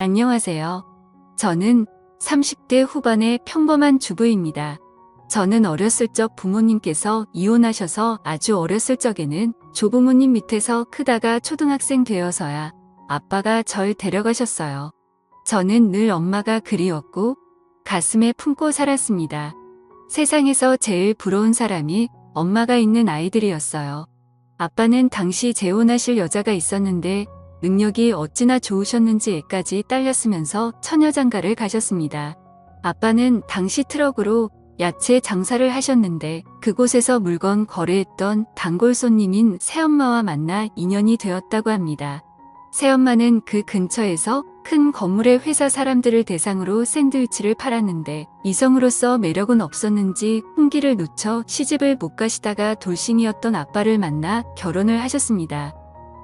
안녕하세요. 저는 30대 후반의 평범한 주부입니다. 저는 어렸을 적 부모님께서 이혼하셔서 아주 어렸을 적에는 조부모님 밑에서 크다가 초등학생 되어서야 아빠가 절 데려가셨어요. 저는 늘 엄마가 그리웠고 가슴에 품고 살았습니다. 세상에서 제일 부러운 사람이 엄마가 있는 아이들이었어요. 아빠는 당시 재혼하실 여자가 있었는데 능력이 어찌나 좋으셨는지 애까지 딸렸으면서 처녀장가를 가셨습니다. 아빠는 당시 트럭으로 야채 장사를 하셨는데 그곳에서 물건 거래했던 단골 손님인 새엄마와 만나 인연이 되었다고 합니다. 새엄마는 그 근처에서 큰 건물의 회사 사람들을 대상으로 샌드위치를 팔았는데 이성으로서 매력은 없었는지 홍기를 놓쳐 시집을 못 가시다가 돌싱이었던 아빠를 만나 결혼을 하셨습니다.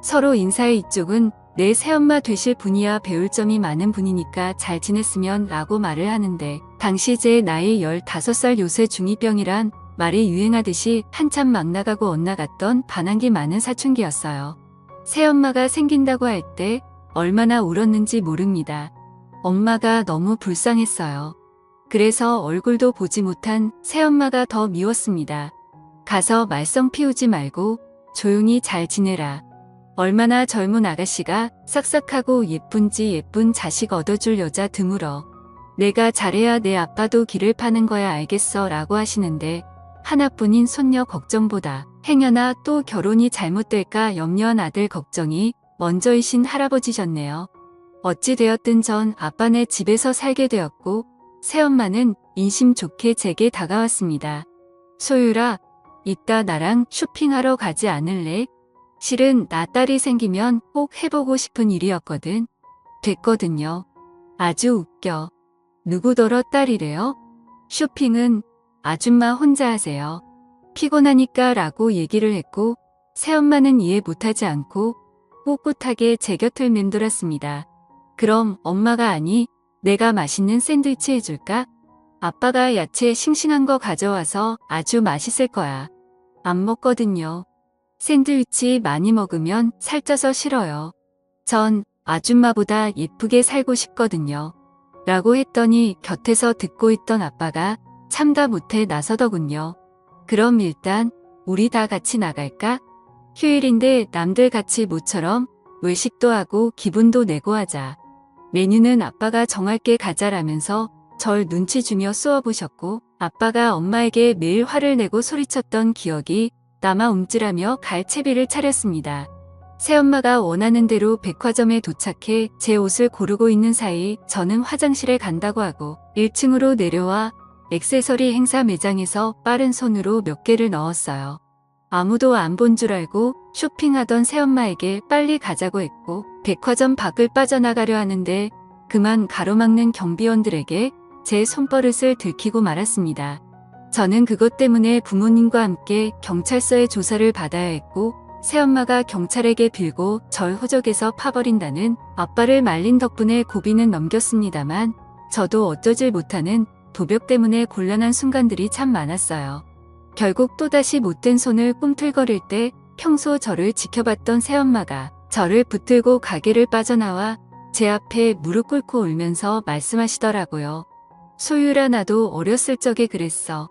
서로 인사해 이쪽은 내 새엄마 되실 분이야 배울 점이 많은 분이니까 잘 지냈으면 라고 말을 하는데 당시 제 나이 15살 요새 중2병이란 말이 유행하듯이 한참 막 나가고 엇나갔던 반항기 많은 사춘기였어요. 새엄마가 생긴다고 할 때 얼마나 울었는지 모릅니다. 엄마가 너무 불쌍했어요. 그래서 얼굴도 보지 못한 새엄마가 더 미웠습니다. 가서 말썽 피우지 말고 조용히 잘 지내라. 얼마나 젊은 아가씨가 싹싹하고 예쁜지 예쁜 자식 얻어줄 여자 드물어. 내가 잘해야 내 아빠도 길을 파는 거야 알겠어 라고 하시는데 하나뿐인 손녀 걱정보다 행여나 또 결혼이 잘못될까 염려한 아들 걱정이 먼저이신 할아버지셨네요. 어찌 되었든 전 아빠네 집에서 살게 되었고 새엄마는 인심 좋게 제게 다가왔습니다. 소유라, 이따 나랑 쇼핑하러 가지 않을래? 실은 나 딸이 생기면 꼭 해보고 싶은 일이었거든. 됐거든요. 아주 웃겨. 누구더러 딸이래요? 쇼핑은 아줌마 혼자 하세요. 피곤하니까 라고 얘기를 했고, 새엄마는 이해 못하지 않고 꿋꿋하게 제 곁을 맴돌았습니다. 그럼 엄마가 아니, 내가 맛있는 샌드위치 해줄까? 아빠가 야채 싱싱한 거 가져와서 아주 맛있을 거야. 안 먹거든요. 샌드위치 많이 먹으면 살쪄서 싫어요. 전 아줌마보다 예쁘게 살고 싶거든요. 라고 했더니 곁에서 듣고 있던 아빠가 참다 못해 나서더군요. 그럼 일단 우리 다 같이 나갈까? 휴일인데 남들 같이 모처럼 외식도 하고 기분도 내고 하자. 메뉴는 아빠가 정할게 가자라면서 절 눈치 주며 쏘아보셨고 아빠가 엄마에게 매일 화를 내고 소리쳤던 기억이 남아 움찔하며 갈채비를 차렸습니다. 새엄마가 원하는 대로 백화점에 도착해 제 옷을 고르고 있는 사이 저는 화장실에 간다고 하고 1층으로 내려와 액세서리 행사 매장에서 빠른 손으로 몇 개를 넣었어요. 아무도 안 본 줄 알고 쇼핑하던 새엄마에게 빨리 가자고 했고 백화점 밖을 빠져나가려 하는데 그만 가로막는 경비원들에게 제 손버릇을 들키고 말았습니다. 저는 그것 때문에 부모님과 함께 경찰서에 조사를 받아야 했고 새엄마가 경찰에게 빌고 절 호적에서 파버린다는 아빠를 말린 덕분에 고비는 넘겼습니다만 저도 어쩌질 못하는 도벽 때문에 곤란한 순간들이 참 많았어요. 결국 또다시 못된 손을 꿈틀거릴 때 평소 저를 지켜봤던 새엄마가 저를 붙들고 가게를 빠져나와 제 앞에 무릎 꿇고 울면서 말씀하시더라고요. 소유라 나도 어렸을 적에 그랬어.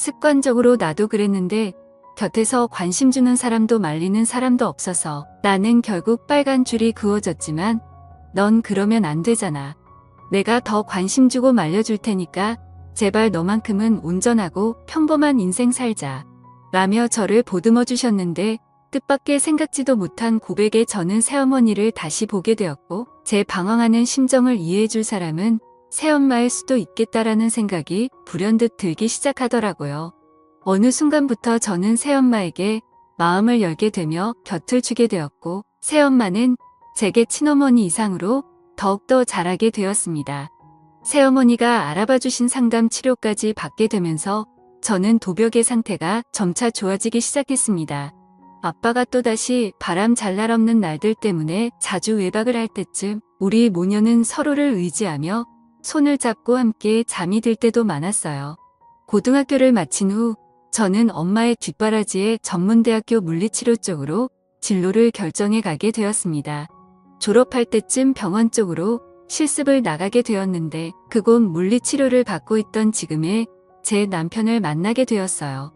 습관적으로 나도 그랬는데 곁에서 관심 주는 사람도 말리는 사람도 없어서 나는 결국 빨간 줄이 그어졌지만 넌 그러면 안 되잖아. 내가 더 관심 주고 말려줄 테니까 제발 너만큼은 온전하고 평범한 인생 살자. 라며 저를 보듬어 주셨는데 뜻밖의 생각지도 못한 고백에 저는 새어머니를 다시 보게 되었고 제 방황하는 심정을 이해해 줄 사람은 새엄마일 수도 있겠다라는 생각이 불현듯 들기 시작하더라고요. 어느 순간부터 저는 새엄마에게 마음을 열게 되며 곁을 주게 되었고 새엄마는 제게 친어머니 이상으로 더욱더 잘하게 되었습니다. 새어머니가 알아봐 주신 상담 치료까지 받게 되면서 저는 도벽의 상태가 점차 좋아지기 시작했습니다. 아빠가 또다시 바람 잘 날 없는 날들 때문에 자주 외박을 할 때쯤 우리 모녀는 서로를 의지하며 손을 잡고 함께 잠이 들 때도 많았어요. 고등학교를 마친 후 저는 엄마의 뒷바라지에 전문대학교 물리치료 쪽으로 진로를 결정해 가게 되었습니다. 졸업할 때쯤 병원 쪽으로 실습을 나가게 되었는데 그곳 물리치료를 받고 있던 지금의 제 남편을 만나게 되었어요.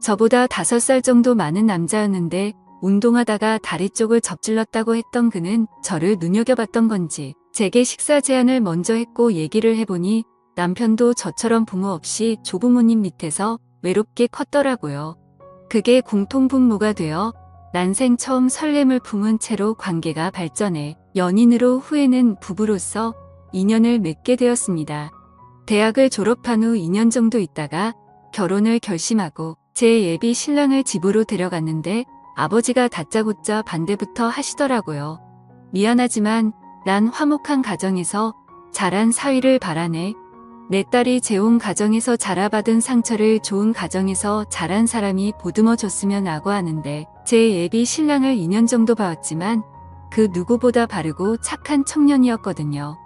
저보다 다섯 살 정도 많은 남자였는데 운동하다가 다리 쪽을 접질렀다고 했던 그는 저를 눈여겨봤던 건지 제게 식사 제안을 먼저 했고 얘기를 해보니 남편도 저처럼 부모 없이 조부모님 밑에서 외롭게 컸더라고요. 그게 공통분모가 되어 난생 처음 설렘을 품은 채로 관계가 발전해 연인으로 후에는 부부로서 인연을 맺게 되었습니다. 대학을 졸업한 후 2년 정도 있다가 결혼을 결심하고 제 예비 신랑을 집으로 데려갔는데 아버지가 다짜고짜 반대부터 하시더라고요. 미안하지만 난 화목한 가정에서 자란 사위를 바라네. 내 딸이 재혼 가정에서 자라받은 상처를 좋은 가정에서 자란 사람이 보듬어 줬으면 하고 하는데 제 예비 신랑을 2년 정도 봐왔지만 그 누구보다 바르고 착한 청년이었거든요.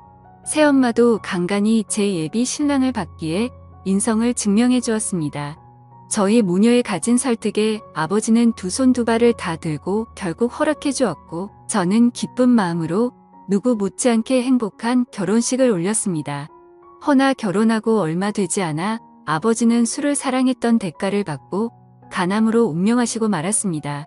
새엄마도 간간히 제 예비 신랑을 받기에 인성을 증명해 주었습니다. 저희 모녀의 가진 설득에 아버지는 두 손 두 발을 다 들고 결국 허락해 주었고 저는 기쁜 마음으로 누구 못지않게 행복한 결혼식을 올렸습니다. 허나 결혼하고 얼마 되지 않아 아버지는 술을 사랑했던 대가를 받고 간암으로 운명하시고 말았습니다.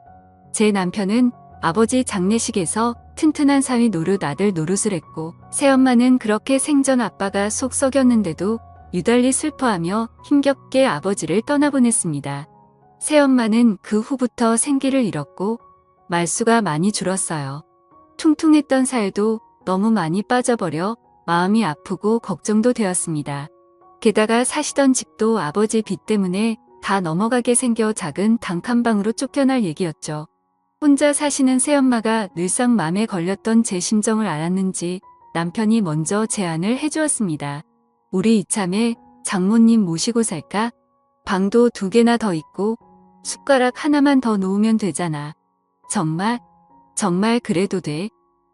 제 남편은 아버지 장례식에서 튼튼한 사위 노릇 아들 노릇을 했고 새엄마는 그렇게 생전 아빠가 속 썩였는데도 유달리 슬퍼하며 힘겹게 아버지를 떠나보냈습니다. 새엄마는 그 후부터 생기를 잃었고 말수가 많이 줄었어요. 퉁퉁했던 살도 너무 많이 빠져버려 마음이 아프고 걱정도 되었습니다. 게다가 사시던 집도 아버지 빚 때문에 다 넘어가게 생겨 작은 단칸방으로 쫓겨날 얘기였죠. 혼자 사시는 새엄마가 늘상 맘에 걸렸던 제 심정을 알았는지 남편이 먼저 제안을 해주었습니다. 우리 이참에 장모님 모시고 살까? 방도 두 개나 더 있고 숟가락 하나만 더 놓으면 되잖아. 정말? 정말 그래도 돼?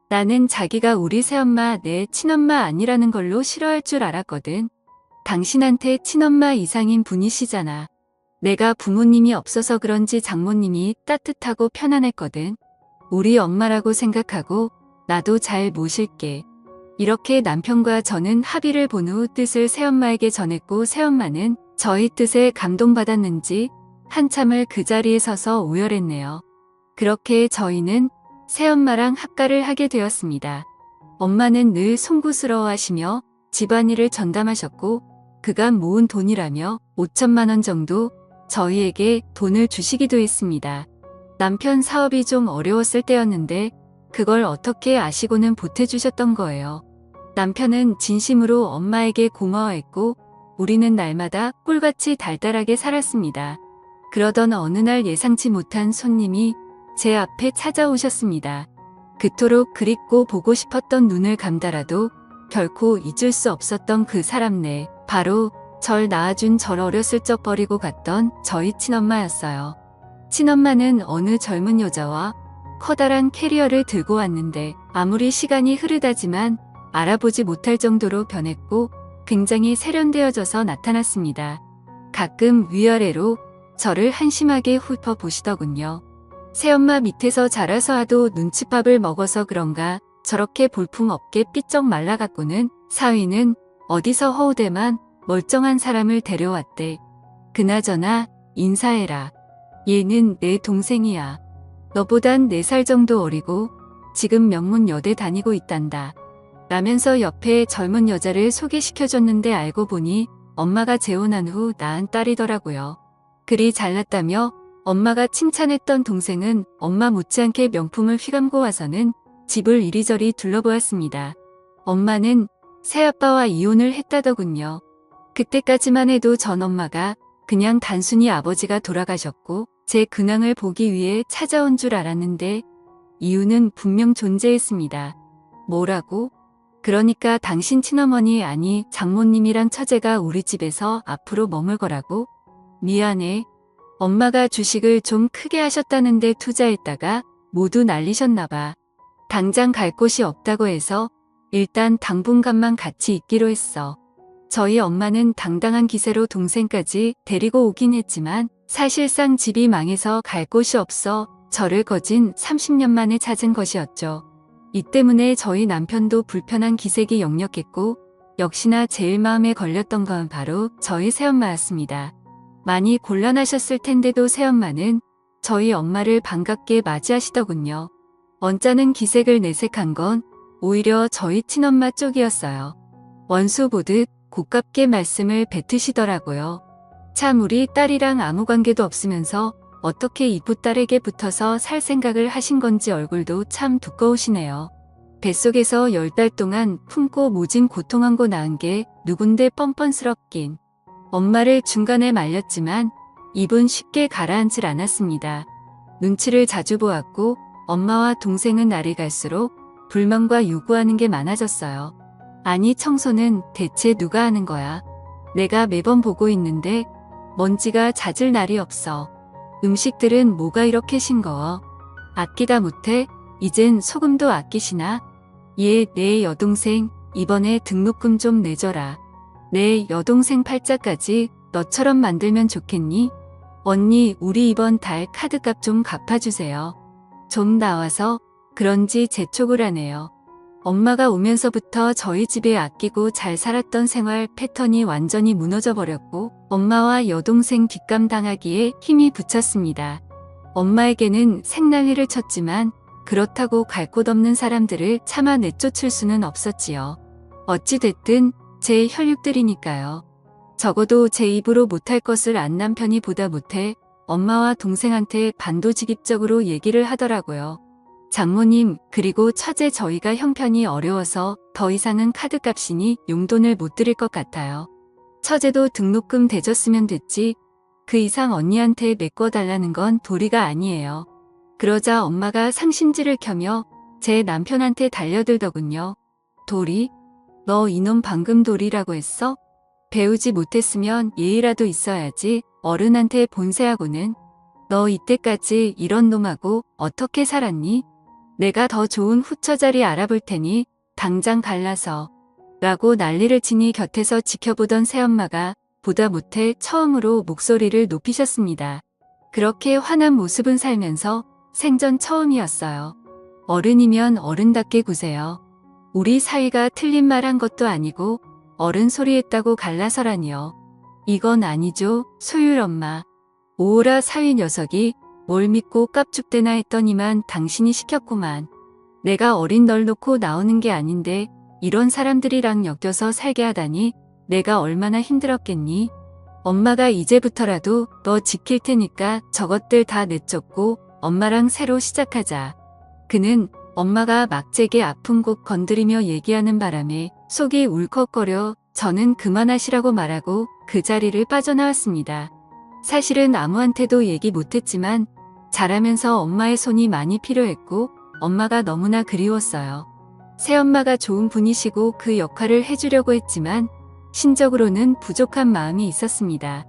나는 자기가 우리 새엄마 내 친엄마 아니라는 걸로 싫어할 줄 알았거든. 당신한테 친엄마 이상인 분이시잖아. 내가 부모님이 없어서 그런지 장모님이 따뜻하고 편안했거든. 우리 엄마라고 생각하고 나도 잘 모실게. 이렇게 남편과 저는 합의를 본 후 뜻을 새엄마에게 전했고 새엄마는 저희 뜻에 감동받았는지 한참을 그 자리에 서서 오열했네요. 그렇게 저희는 새엄마랑 합가를 하게 되었습니다. 엄마는 늘 송구스러워하시며 집안일을 전담하셨고 그간 모은 돈이라며 5천만 원 정도 저희에게 돈을 주시기도 했습니다. 남편 사업이 좀 어려웠을 때였는데 그걸 어떻게 아시고는 보태주셨던 거예요. 남편은 진심으로 엄마에게 고마워했고 우리는 날마다 꿀같이 달달하게 살았습니다. 그러던 어느 날 예상치 못한 손님이 제 앞에 찾아오셨습니다. 그토록 그립고 보고 싶었던 눈을 감다라도 결코 잊을 수 없었던 그 사람 내 바로 절 낳아준 절 어렸을 적 버리고 갔던 저희 친엄마였어요. 친엄마는 어느 젊은 여자와 커다란 캐리어를 들고 왔는데 아무리 시간이 흐르다지만 알아보지 못할 정도로 변했고 굉장히 세련되어져서 나타났습니다. 가끔 위아래로 저를 한심하게 훑어 보시더군요. 새엄마 밑에서 자라서 하도 눈칫밥을 먹어서 그런가 저렇게 볼품없게 삐쩍 말라갔고는 사위는 어디서 허우대만 멀쩡한 사람을 데려왔대. 그나저나 인사해라. 얘는 내 동생이야. 너보단 4살 정도 어리고 지금 명문 여대 다니고 있단다. 라면서 옆에 젊은 여자를 소개시켜줬는데 알고 보니 엄마가 재혼한 후 낳은 딸이더라고요. 그리 잘났다며 엄마가 칭찬했던 동생은 엄마 못지않게 명품을 휘감고 와서는 집을 이리저리 둘러보았습니다. 엄마는 새아빠와 이혼을 했다더군요. 그때까지만 해도 전 엄마가 그냥 단순히 아버지가 돌아가셨고 제 근황을 보기 위해 찾아온 줄 알았는데 이유는 분명 존재했습니다. 뭐라고? 그러니까 당신 친어머니 아니 장모님이랑 처제가 우리 집에서 앞으로 머물 거라고? 미안해. 엄마가 주식을 좀 크게 하셨다는데 투자했다가 모두 날리셨나봐. 당장 갈 곳이 없다고 해서 일단 당분간만 같이 있기로 했어. 저희 엄마는 당당한 기세로 동생까지 데리고 오긴 했지만 사실상 집이 망해서 갈 곳이 없어 저를 거진 30년 만에 찾은 것이었죠. 이 때문에 저희 남편도 불편한 기색이 역력했고 역시나 제일 마음에 걸렸던 건 바로 저희 새엄마였습니다. 많이 곤란하셨을 텐데도 새엄마는 저희 엄마를 반갑게 맞이하시더군요. 언짢은 기색을 내색한 건 오히려 저희 친엄마 쪽이었어요. 원수 보듯 고깝게 말씀을 뱉으시더라고요. 참 우리 딸이랑 아무 관계도 없으면서 어떻게 이부 딸에게 붙어서 살 생각을 하신 건지 얼굴도 참 두꺼우시네요. 뱃속에서 열 달 동안 품고 모진 고통한 거 낳은 게 누군데 뻔뻔스럽긴. 엄마를 중간에 말렸지만 입은 쉽게 가라앉질 않았습니다. 눈치를 자주 보았고 엄마와 동생은 날이 갈수록 불만과 요구하는 게 많아졌어요. 아니 청소는 대체 누가 하는 거야? 내가 매번 보고 있는데 먼지가 잦을 날이 없어. 음식들은 뭐가 이렇게 싱거워? 아끼다 못해 이젠 소금도 아끼시나? 얘 내 여동생 이번에 등록금 좀 내줘라. 내 여동생 팔자까지 너처럼 만들면 좋겠니? 언니 우리 이번 달 카드값 좀 갚아주세요. 좀 나와서 그런지 재촉을 하네요. 엄마가 오면서부터 저희 집에 아끼고 잘 살았던 생활 패턴이 완전히 무너져 버렸고 엄마와 여동생 뒷감 당하기에 힘이 붙였습니다. 엄마에게는 생난리를 쳤지만 그렇다고 갈 곳 없는 사람들을 차마 내쫓을 수는 없었지요. 어찌됐든 제 혈육들이니까요. 적어도 제 입으로 못할 것을 안 남편이 보다 못해 엄마와 동생한테 반도직입적으로 얘기를 하더라고요. 장모님, 그리고 처제 저희가 형편이 어려워서 더 이상은 카드값이니 용돈을 못 드릴 것 같아요. 처제도 등록금 대줬으면 됐지. 그 이상 언니한테 메꿔달라는 건 도리가 아니에요. 그러자 엄마가 상심지를 켜며 제 남편한테 달려들더군요. 도리? 너 이놈 방금 도리라고 했어? 배우지 못했으면 예의라도 있어야지 어른한테 본세하고는 너 이때까지 이런 놈하고 어떻게 살았니? 내가 더 좋은 후처자리 알아볼 테니 당장 갈라서 라고 난리를 치니 곁에서 지켜보던 새엄마가 보다 못해 처음으로 목소리를 높이셨습니다. 그렇게 화난 모습은 살면서 생전 처음이었어요. 어른이면 어른답게 구세요. 우리 사이가 틀린 말 한 것도 아니고 어른 소리 했다고 갈라서라니요. 이건 아니죠, 소율 엄마. 오오라 사위 녀석이 뭘 믿고 깝죽대나 했더니만 당신이 시켰구만. 내가 어린 널 놓고 나오는 게 아닌데 이런 사람들이랑 엮여서 살게 하다니 내가 얼마나 힘들었겠니? 엄마가 이제부터라도 너 지킬 테니까 저것들 다 내쫓고 엄마랑 새로 시작하자. 그는 엄마가 막제게 아픈 곳 건드리며 얘기하는 바람에 속이 울컥거려 저는 그만하시라고 말하고 그 자리를 빠져나왔습니다. 사실은 아무한테도 얘기 못했지만 자라면서 엄마의 손이 많이 필요했고 엄마가 너무나 그리웠어요. 새엄마가 좋은 분이시고 그 역할을 해주려고 했지만 신적으로는 부족한 마음이 있었습니다.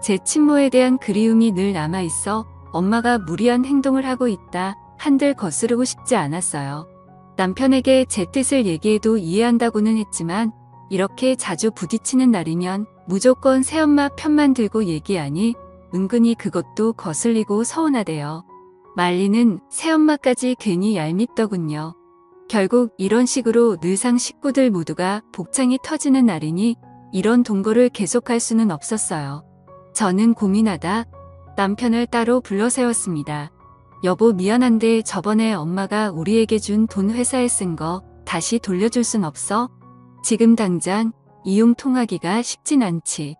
제 친모에 대한 그리움이 늘 남아있어 엄마가 무리한 행동을 하고 있다 한들 거스르고 싶지 않았어요. 남편에게 제 뜻을 얘기해도 이해한다고는 했지만 이렇게 자주 부딪히는 날이면 무조건 새엄마 편만 들고 얘기하니 은근히 그것도 거슬리고 서운하대요. 말리는 새엄마까지 괜히 얄밉더군요. 결국 이런 식으로 늘상 식구들 모두가 복창이 터지는 날이니 이런 동거를 계속할 수는 없었어요. 저는 고민하다 남편을 따로 불러 세웠습니다. 여보 미안한데 저번에 엄마가 우리에게 준 돈 회사에 쓴 거 다시 돌려줄 순 없어? 지금 당장 이용 통하기가 쉽진 않지.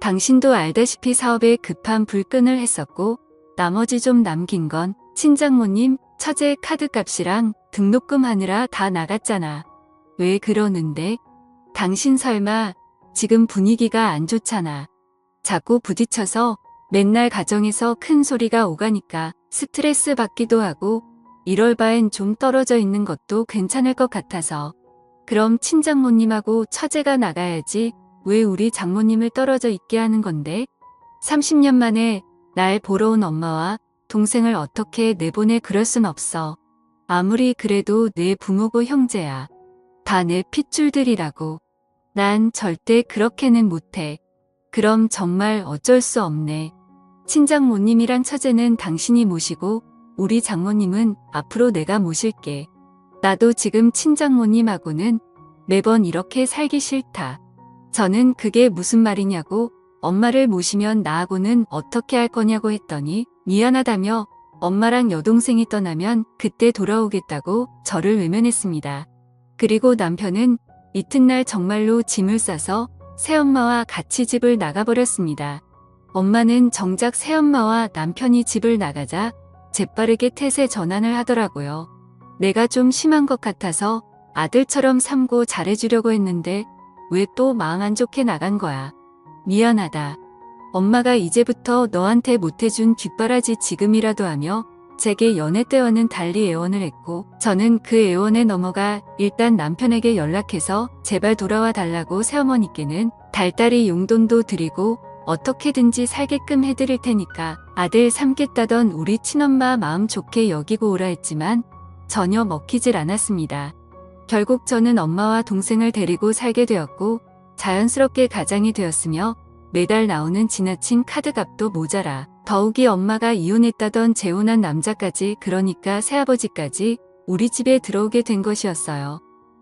당신도 알다시피 사업에 급한 불끈을 했었고 나머지 좀 남긴 건 친장모님 처제 카드값이랑 등록금 하느라 다 나갔잖아. 왜 그러는데? 당신 설마 지금 분위기가 안 좋잖아. 자꾸 부딪혀서 맨날 가정에서 큰 소리가 오가니까 스트레스 받기도 하고 이럴 바엔 좀 떨어져 있는 것도 괜찮을 것 같아서. 그럼 친장모님하고 처제가 나가야지 왜 우리 장모님을 떨어져 있게 하는 건데? 30년 만에 날 보러 온 엄마와 동생을 어떻게 내보내 그럴 순 없어. 아무리 그래도 내 부모고 형제야. 다 내 핏줄들이라고. 난 절대 그렇게는 못해. 그럼 정말 어쩔 수 없네. 친장모님이랑 처제는 당신이 모시고 우리 장모님은 앞으로 내가 모실게. 나도 지금 친장모님하고는 매번 이렇게 살기 싫다. 저는 그게 무슨 말이냐고 엄마를 모시면 나하고는 어떻게 할 거냐고 했더니 미안하다며 엄마랑 여동생이 떠나면 그때 돌아오겠다고 저를 외면했습니다. 그리고 남편은 이튿날 정말로 짐을 싸서 새엄마와 같이 집을 나가버렸습니다. 엄마는 정작 새엄마와 남편이 집을 나가자 재빠르게 태세 전환을 하더라고요. 내가 좀 심한 것 같아서 아들처럼 삼고 잘해주려고 했는데 왜 또 마음 안 좋게 나간 거야. 미안하다. 엄마가 이제부터 너한테 못해준 뒷바라지 지금이라도 하며 제게 연애 때와는 달리 애원을 했고 저는 그 애원에 넘어가 일단 남편에게 연락해서 제발 돌아와 달라고 새어머니께는 달달이 용돈도 드리고 어떻게든지 살게끔 해드릴 테니까 아들 삼겠다던 우리 친엄마 마음 좋게 여기고 오라 했지만 전혀 먹히질 않았습니다. 결국 저는 엄마와 동생을 데리고 살게 되었고 자연스럽게 가장이 되었으며 매달 나오는 지나친 카드값도 모자라 더욱이 엄마가 이혼했다던 재혼한 남자까지 그러니까 새아버지까지 우리 집에 들어오게 된 것이었어요.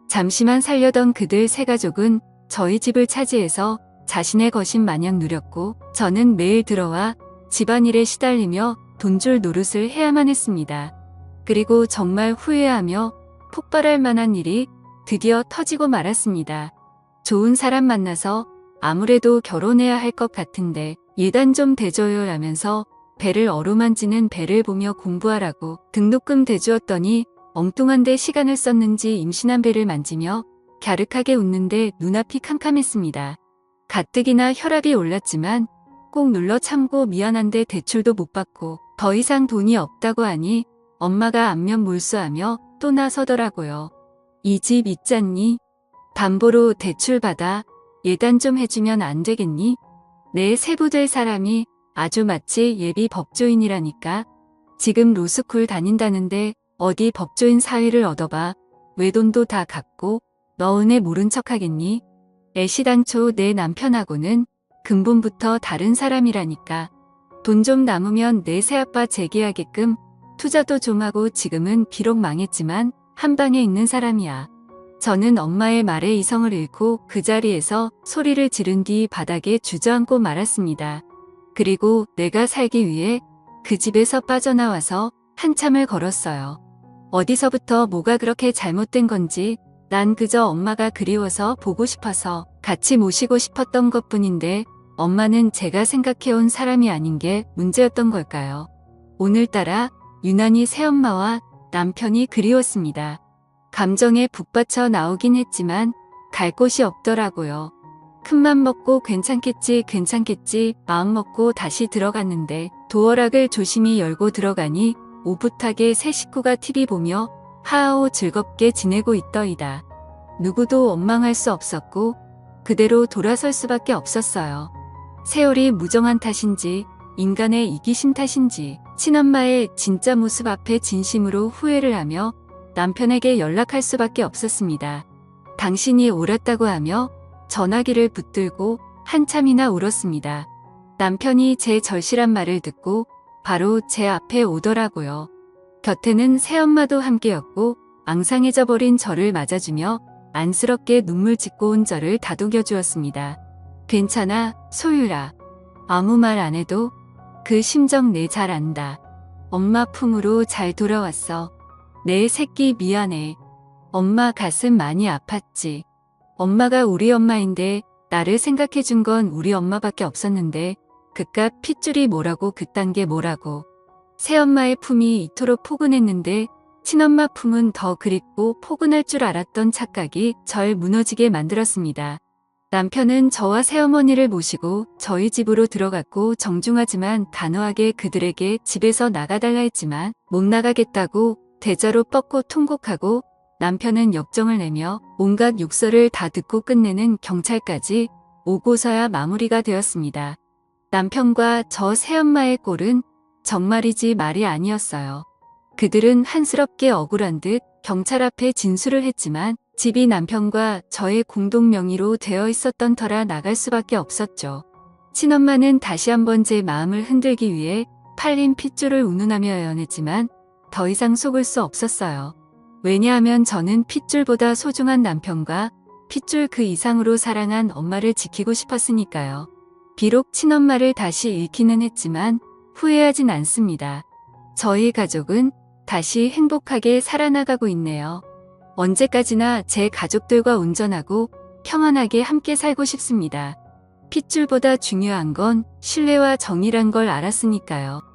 잠시만 살려던 그들 세 가족은 저희 집을 차지해서 자신의 것인 마냥 누렸고 저는 매일 들어와 집안일에 시달리며 돈줄 노릇을 해야만 했습니다. 그리고 정말 후회하며 폭발할 만한 일이 드디어 터지고 말았습니다. 좋은 사람 만나서 아무래도 결혼해야 할 것 같은데 예단 좀 대줘요 라면서 배를 어루만지는 배를 보며 공부하라고 등록금 대주었더니 엉뚱한데 시간을 썼는지 임신한 배를 만지며 갸륵하게 웃는데 눈앞이 캄캄했습니다. 가뜩이나 혈압이 올랐지만 꼭 눌러 참고 미안한데 대출도 못 받고 더 이상 돈이 없다고 하니 엄마가 안면 몰수하며 또 나서더라고요. 이 집 있잖니? 담보로 대출 받아 예단 좀 해주면 안 되겠니? 내 세부될 사람이 아주 마치 예비 법조인이라니까. 지금 로스쿨 다닌다는데 어디 법조인 사위를 얻어봐. 외돈도 다 갚고 너 은혜 모른 척 하겠니? 애시당초 내 남편하고는 근본부터 다른 사람이라니까. 돈 좀 남으면 내 새아빠 재기하게끔 투자도 좀 하고 지금은 비록 망했지만 한 방에 있는 사람이야. 저는 엄마의 말에 이성을 잃고 그 자리에서 소리를 지른 뒤 바닥에 주저앉고 말았습니다. 그리고 내가 살기 위해 그 집에서 빠져나와서 한참을 걸었어요. 어디서부터 뭐가 그렇게 잘못된 건지 난 그저 엄마가 그리워서 보고 싶어서 같이 모시고 싶었던 것 뿐인데 엄마는 제가 생각해온 사람이 아닌 게 문제였던 걸까요? 오늘따라 유난히 새엄마와 남편이 그리웠습니다. 감정에 북받쳐 나오긴 했지만 갈 곳이 없더라고요. 큰맘 먹고 괜찮겠지 괜찮겠지 마음 먹고 다시 들어갔는데 도어락을 조심히 열고 들어가니 오붓하게 새 식구가 TV 보며 하하오 즐겁게 지내고 있더이다. 누구도 원망할 수 없었고 그대로 돌아설 수밖에 없었어요. 세월이 무정한 탓인지 인간의 이기심 탓인지 친엄마의 진짜 모습 앞에 진심으로 후회를 하며 남편에게 연락할 수밖에 없었습니다. 당신이 옳았다고 하며 전화기를 붙들고 한참이나 울었습니다. 남편이 제 절실한 말을 듣고 바로 제 앞에 오더라고요. 곁에는 새엄마도 함께였고 앙상해져 버린 저를 맞아주며 안쓰럽게 눈물 짓고 온 저를 다독여 주었습니다. 괜찮아, 소율아. 아무 말 안 해도 그 심정 내 잘 안다. 엄마 품으로 잘 돌아왔어. 내 새끼 미안해. 엄마 가슴 많이 아팠지. 엄마가 우리 엄마인데 나를 생각해 준 건 우리 엄마밖에 없었는데 그깟 핏줄이 뭐라고 그딴 게 뭐라고. 새엄마의 품이 이토록 포근했는데 친엄마 품은 더 그립고 포근할 줄 알았던 착각이 절 무너지게 만들었습니다. 남편은 저와 새어머니를 모시고 저희 집으로 들어갔고 정중하지만 단호하게 그들에게 집에서 나가달라 했지만 못 나가겠다고 대자로 뻗고 통곡하고 남편은 역정을 내며 온갖 욕설을 다 듣고 끝내는 경찰까지 오고서야 마무리가 되었습니다. 남편과 저 새엄마의 꼴은 정말이지 말이 아니었어요. 그들은 한스럽게 억울한 듯 경찰 앞에 진술을 했지만 집이 남편과 저의 공동 명의로 되어 있었던 터라 나갈 수밖에 없었죠. 친엄마는 다시 한번 제 마음을 흔들기 위해 팔린 핏줄을 운운하며 애원했지만 더 이상 속을 수 없었어요. 왜냐하면 저는 핏줄보다 소중한 남편과 핏줄 그 이상으로 사랑한 엄마를 지키고 싶었으니까요. 비록 친엄마를 다시 잃기는 했지만 후회하진 않습니다. 저희 가족은 다시 행복하게 살아나가고 있네요. 언제까지나 제 가족들과 온전하고 평안하게 함께 살고 싶습니다. 핏줄보다 중요한 건 신뢰와 정의란 걸 알았으니까요.